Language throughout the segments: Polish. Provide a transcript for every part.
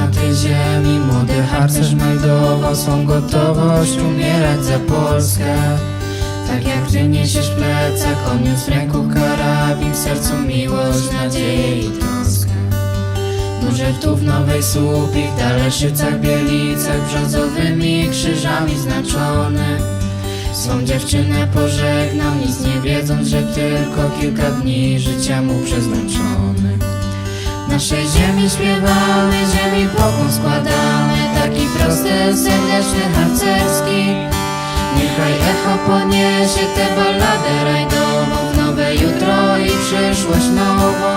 Na tej ziemi. Młody harcerz meldował swą gotowość umierać za Polskę. Tak jak ty niesiesz plecak, on niósł w ręku karabin W sercu miłość, nadzieję i troskę. Tu w Nowej Słupich, Daleszycach, Bielicach Brzozowymi krzyżami znaczony. Swą dziewczynę pożegnał, nic nie wiedząc, że tylko kilka dni życia mu przeznaczony Naszej ziemi śpiewamy, ziemi pokłon składamy. Taki prosty, serdeczny, harcerski. Niechaj echo poniesie tę balladę rajdową W nowe jutro i przyszłość nową.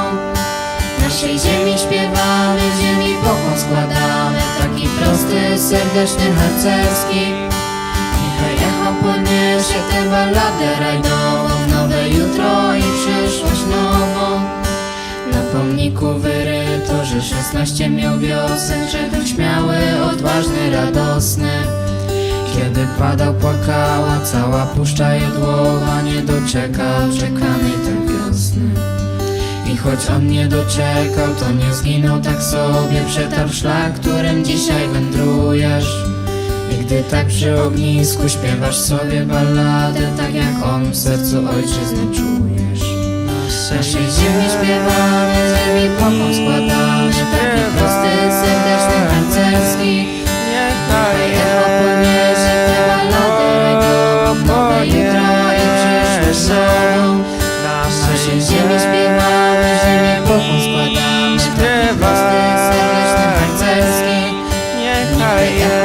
Naszej ziemi śpiewamy, ziemi pokłon składamy. Taki prosty, serdeczny, harcerski. Niechaj echo poniesie tę balladę rajdową W nowe jutro i przyszłość nową. Na pomniku wyryto, 16 miał wiosen Że był śmiały, odważny, radosny. Kiedy padał, płakała cała puszcza jodłowa Nie doczekał czekanej tej wiosny. I choć on nie doczekał, to nie zginął tak sobie Przetarł szlak, którym dzisiaj wędrujesz. I gdy tak przy ognisku śpiewasz sobie balladę Tak jak on w sercu ojczyzny czujesz. Naszej ziemi śpiewamy, ziemi pokłon składamy są Naszej ziemi śpiewamy, ziemię Bogu składamy Śpiewamy, serdecznie harcerskie. Niechaj jest